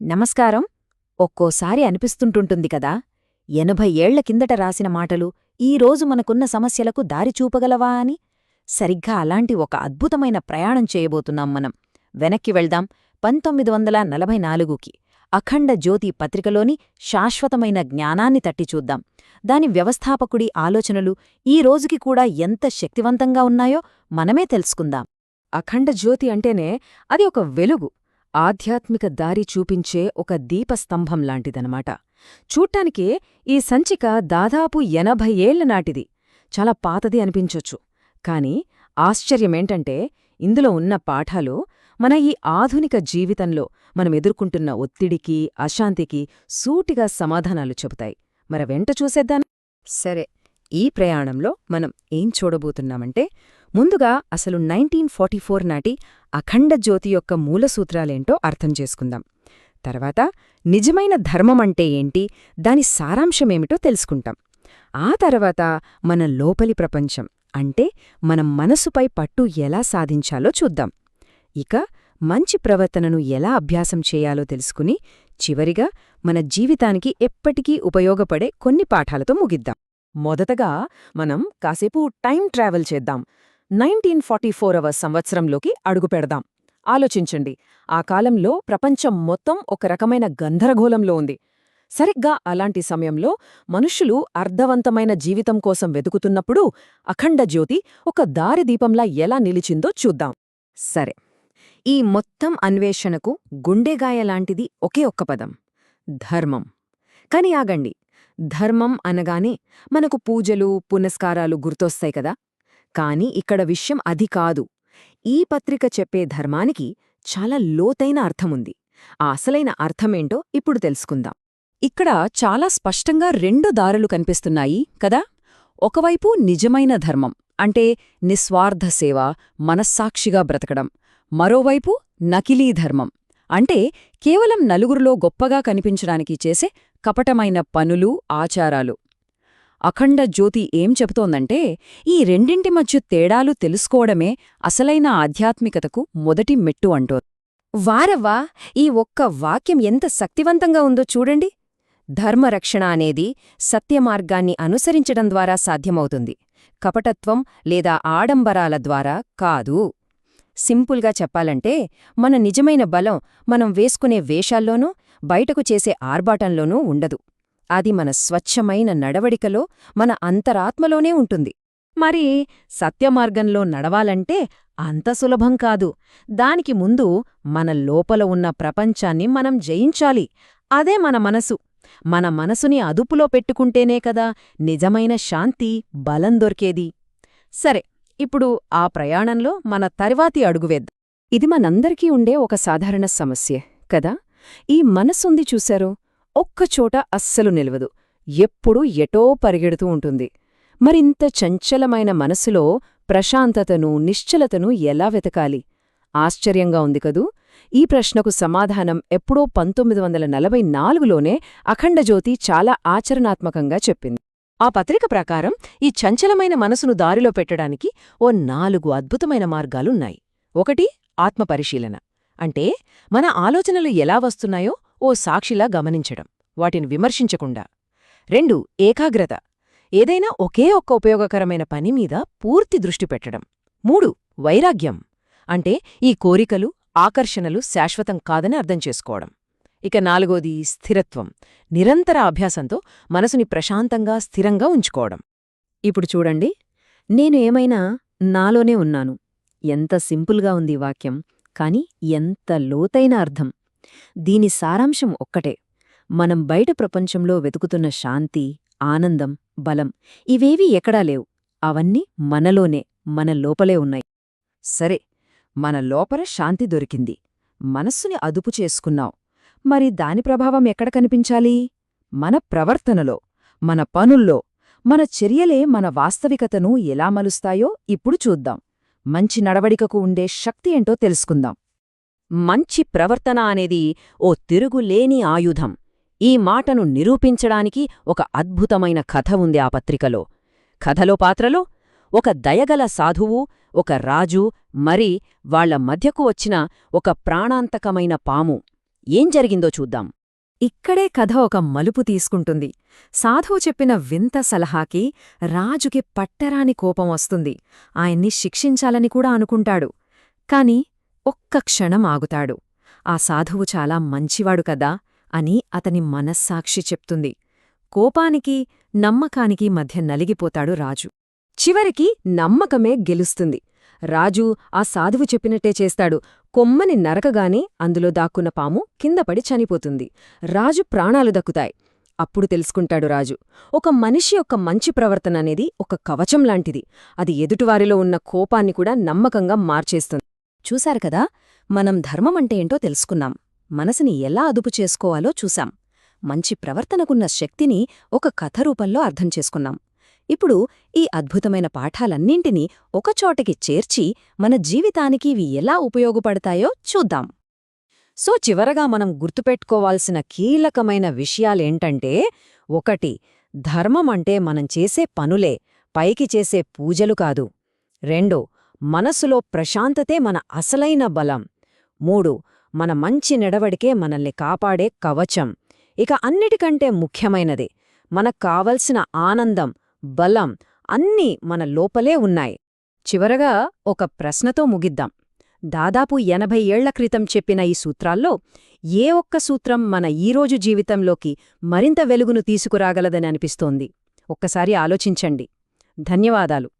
నమస్కారం. ఒక్కోసారి అనిపిస్తుంటుంటుంది కదా ఎనభై ఏళ్ళ కిందట రాసిన మాటలు ఈ రోజు మనకున్న సమస్యలకు దారి చూపగలవా అని? సరిగ్గా అలాంటి ఒక అద్భుతమైన ప్రయాణం చేయబోతున్నాం మనం. వెనక్కి వెళ్దాం పంతొమ్మిది వందల నలభై నాలుగుకి. అఖండ జ్యోతి పత్రికలోని శాశ్వతమైన జ్ఞానాన్ని తట్టిచూద్దాం దాని వ్యవస్థాపకుడి ఆలోచనలు ఈ రోజుకి కూడా ఎంత శక్తివంతంగా ఉన్నాయో మనమే తెలుసుకుందాం. అఖండ జ్యోతి అంటేనే అది ఒక వెలుగు. ఆధ్యాత్మిక దారి చూపించే ఒక దీపస్తంభం లాంటిదనమాట చూట్టానికే ఈ సంచిక దాదాపు ఎనభై ఏళ్ళ నాటిది. చాలా పాతది అనిపించొచ్చు. కాని ఆశ్చర్యమేంటంటే ఇందులో ఉన్న పాఠాలు మన ఈ ఆధునిక జీవితంలో మనం ఎదుర్కొంటున్న ఒత్తిడికి అశాంతికి సూటిగా సమాధానాలు చెబుతాయి. మర వెంట చూసేద్దాం. సరే ఈ ప్రయాణంలో మనం ఏం చూడబోతున్నామంటే ముందుగా అసలు నైన్టీన్ ఫార్టీ ఫోర్ నాటి అఖండ జ్యోతి యొక్క మూలసూత్రాలేంటో అర్థం చేసుకుందాం. తర్వాత నిజమైన ధర్మమంటే ఏంటి? దాని సారాంశమేమిటో తెలుసుకుంటాం. ఆ తర్వాత మన లోపలి ప్రపంచం అంటే మన మనసుపై పట్టు ఎలా సాధించాలో చూద్దాం. ఇక మంచి ప్రవర్తనను ఎలా అభ్యాసం చేయాలో తెలుసుకుని చివరిగా మన జీవితానికి ఎప్పటికీ ఉపయోగపడే కొన్ని పాఠాలతో ముగిద్దాం. మొదటగా మనం కాసేపు టైం ట్రావెల్ చేద్దాం. నైన్టీన్ ఫార్టీ ఫోరవ సంవత్సరంలోకి అడుగుపెడదాం ఆలోచించండి. ఆ కాలంలో ప్రపంచం మొత్తం ఒక రకమైన గందరగోళంలో ఉంది. సరిగ్గా అలాంటి సమయంలో మనుషులు అర్ధవంతమైన జీవితం కోసం వెతుకుతున్నప్పుడు అఖండ జ్యోతి ఒక దారిదీపంలా ఎలా నిలిచిందో చూద్దాం. సరే. ఈ మొత్తం అన్వేషణకు గుండెగాయలాంటిది ఒకే ఒక్క పదం. ధర్మం. కాని ఆగండి. ధర్మం అనగానే మనకు పూజలు పునస్కారాలు గుర్తొస్తాయి కదా? కాని ఇక్కడ విషయం అది కాదు. ఈ పత్రిక చెప్పే ధర్మానికి చాలా లోతైన అర్థముంది. ఆ అసలైన అర్థమేంటో ఇప్పుడు తెలుసుకుందాం. ఇక్కడ చాలా స్పష్టంగా రెండు దారులు కనిపిస్తున్నాయి కదా? ఒకవైపు నిజమైన ధర్మం అంటే నిస్వార్థ సేవ మనస్సాక్షిగా బ్రతకడం. మరోవైపు నకిలీ ధర్మం అంటే కేవలం నలుగురిలో గొప్పగా కనిపించడానికి చేసే కపటమైన పనులు ఆచారాలు. అఖండ జ్యోతి ఏం చెబుతోందంటే ఈ రెండింటి మధ్య తేడాలు తెలుసుకోవడమే అసలైన ఆధ్యాత్మికతకు మొదటి మెట్టు అంటో వారవ్వా ఈ ఒక్క వాక్యం ఎంత శక్తివంతంగా ఉందో చూడండి. ధర్మరక్షణ అనేది సత్యమార్గాన్ని అనుసరించడం ద్వారా సాధ్యమవుతుంది. కపటత్వం లేదా ఆడంబరాల ద్వారా కాదు. సింపుల్గా చెప్పాలంటే మన నిజమైన బలం మనం వేసుకునే వేషాల్లోనూ బయటకు చేసే ఆర్భాటంలోనూ ఉండదు. అది మన స్వచ్ఛమైన నడవడికలో మన అంతరాత్మలోనే ఉంటుంది. మరి సత్యమార్గంలో నడవాలంటే అంత సులభం కాదు. దానికి ముందు మన లోపల ఉన్న ప్రపంచాన్ని మనం జయించాలి. అదే మన మనసు. మన మనసుని అదుపులో పెట్టుకుంటేనే కదా నిజమైన శాంతి బలం దొరికేది. సరే ఇప్పుడు ఆ ప్రయాణంలో మన తర్వాతి అడుగువేద్దాం ఇది మనందరికీ ఉండే ఒక సాధారణ సమస్యే కదా? ఈ మనసుంది చూశారో? ఒక్కచోట అస్సలు నిలవదు. ఎప్పుడూ ఎటో పరిగెడుతూ ఉంటుంది. మరింత చంచలమైన మనసులో ప్రశాంతతను నిశ్చలతను ఎలా వెతకాలి? ఆశ్చర్యంగా ఉంది కదూ! ఈ ప్రశ్నకు సమాధానం ఎప్పుడో పంతొమ్మిది వందల నలభై నాలుగులోనే అఖండజ్యోతి చాలా ఆచరణాత్మకంగా చెప్పింది. ఆ పత్రిక ప్రకారం ఈ చంచలమైన మనసును దారిలో పెట్టడానికి ఓ నాలుగు అద్భుతమైన మార్గాలున్నాయి. ఒకటి ఆత్మపరిశీలన. అంటే మన ఆలోచనలు ఎలా వస్తున్నాయో ఓ సాక్షిలా గమనించడం వాటిని విమర్శించకుండా. రెండు ఏకాగ్రత. ఏదైనా ఒకే ఒక్క ఉపయోగకరమైన పని మీద పూర్తి దృష్టి పెట్టడం. మూడు వైరాగ్యం. అంటే ఈ కోరికలు ఆకర్షణలు శాశ్వతం కాదని అర్థం చేసుకోవడం. ఇక నాలుగోది స్థిరత్వం. నిరంతర అభ్యాసంతో మనసుని ప్రశాంతంగా స్థిరంగా ఉంచుకోవడం. ఇప్పుడు చూడండి. నేను ఏమైనా నాలోనే ఉన్నాను. ఎంత సింపుల్గా ఉంది వాక్యం. కాని ఎంత లోతైన అర్థం. దీని సారాంశం ఒక్కటే. మనం బయట ప్రపంచంలో వెతుకుతున్న శాంతి ఆనందం బలం ఇవేవీ ఎక్కడా లేవు. అవన్నీ మనలోనే మన లోపలే ఉన్నాయి. సరే మన లోపల శాంతి దొరికింది. మనస్సుని అదుపు చేసుకున్నాం. మరి దాని ప్రభావం ఎక్కడ కనిపించాలి? మన ప్రవర్తనలో మన పనుల్లో. మన చర్యలే మన వాస్తవికతను ఎలా మలుస్తాయో ఇప్పుడు చూద్దాం. మంచి నడవడికకు ఉండే శక్తి ఏంటో తెలుసుకుందాం. మంచి ప్రవర్తన అనేది ఓ తిరుగులేని ఆయుధం. ఈ మాటను నిరూపించడానికి ఒక అద్భుతమైన కథ ఉంది ఆ పత్రికలో. కథలో పాత్రలో ఒక దయగల సాధువు ఒక రాజు మరి వాళ్ళ మధ్యకు వచ్చిన ఒక ప్రాణాంతకమైన పాము. ఏం జరిగిందో చూద్దాం. ఇక్కడే కథ ఒక మలుపు తీసుకుంటుంది. సాధువు చెప్పిన వింత సలహాకి రాజుకి పట్టరాని కోపం వస్తుంది. ఆయన్ని శిక్షించాలని కూడా అనుకుంటాడు. కాని ఒక్క క్షణం ఆగుతాడు. ఆ సాధువు చాలా మంచివాడు కదా అని అతని మనస్సాక్షి చెప్తుంది. కోపానికి నమ్మకానికి మధ్య నలిగిపోతాడు రాజు. చివరికి నమ్మకమే గెలుస్తుంది. రాజు ఆ సాధువు చెప్పినట్టే చేస్తాడు. కొమ్మని నరకగానే అందులో దాక్కున్న పాము కిందపడి చనిపోతుంది. రాజు ప్రాణాలు దక్కుతాయి. అప్పుడు తెలుసుకుంటాడు రాజు. ఒక మనిషి యొక్క మంచి ప్రవర్తన అనేది ఒక కవచం లాంటిది. అది ఎదుటివారిలో ఉన్న కోపాన్ని కూడా నమ్మకంగా మార్చేస్తుంది. చూశారు కదా? మనం ధర్మమంటే ఏంటో తెలుసుకున్నాం. మనసుని ఎలా అదుపు చేసుకోవాలో చూశాం. మంచి ప్రవర్తనకున్న శక్తిని ఒక కథ రూపంలో అర్థం చేసుకున్నాం. ఇప్పుడు ఈ అద్భుతమైన పాఠాలన్నింటినీ ఒకచోటకి చేర్చి మన జీవితానికి ఇవి ఎలా ఉపయోగపడతాయో చూద్దాం. సో చివరగా మనం గుర్తుపెట్టుకోవాల్సిన కీలకమైన విషయాలేంటంటే ఒకటి ధర్మం అంటే మనం చేసే పనులే పైకి చేసే పూజలు కాదు. రెండో మనసులో ప్రశాంతతే మన అసలైన బలం. మూడు మన మంచి నడవడికే మనల్ని కాపాడే కవచం. ఇక అన్నిటికంటే ముఖ్యమైనది మనకు కావలసిన ఆనందం బలం అన్నీ మన లోపలే ఉన్నాయి. చివరగా ఒక ప్రశ్నతో ముగిద్దాం. దాదాపు ఎనభై ఏళ్ళ క్రితం చెప్పిన ఈ సూత్రాల్లో ఏ ఒక్క సూత్రం మన ఈరోజు జీవితంలోకి మరింత వెలుగును తీసుకురాగలదని అనిపిస్తోంది? ఒక్కసారి ఆలోచించండి. ధన్యవాదాలు.